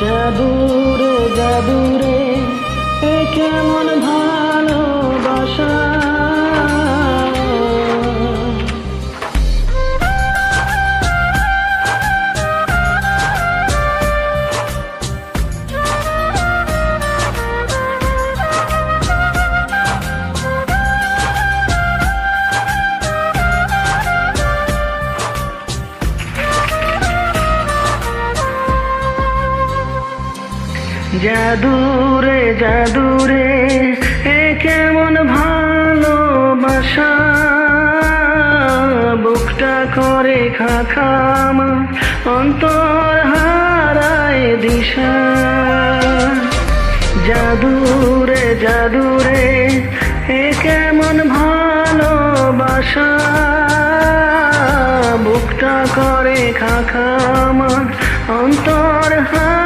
জাদুরে জাদুরে এ কেমন জাদুরে জাদুরে, এ কেমন ভালোবাসা? বুকটা করে খাখামা, অন্তর হারায় দিশা। জাদুরে জাদুরে, এ কেমন ভালোবাসা? বুকটা করে খাখামা, অন্তর হারায়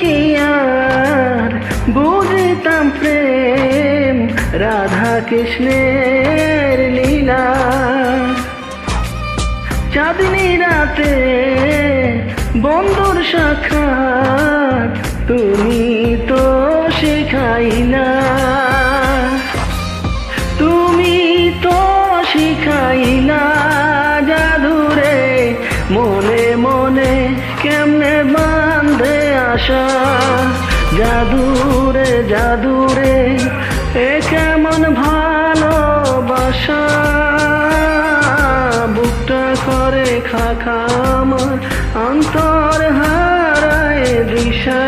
কি আর? বুঝতাম প্রেম রাধা কৃষ্ণের লীলা। চাঁদনি রাতে বন্ধুর সাক্ষাৎ তুমি তো শেখাইলা। তুমি তো শিখাইলা জাদুরে, মনে মনে কেমনে বান্ধে আসা জাদুরে জাদুরে এ কেমন ভালোবাসা? বুকটা করে খাখাম অন্তর হারায় দিশা।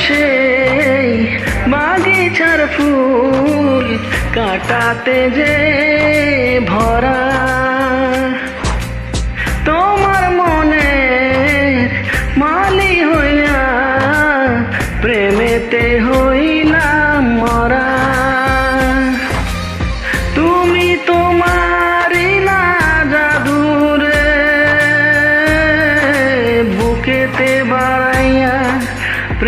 সেই বাগিচার ফুল কাটাতে যে ভরা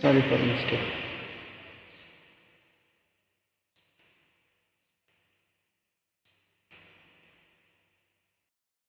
Sorry for mistake.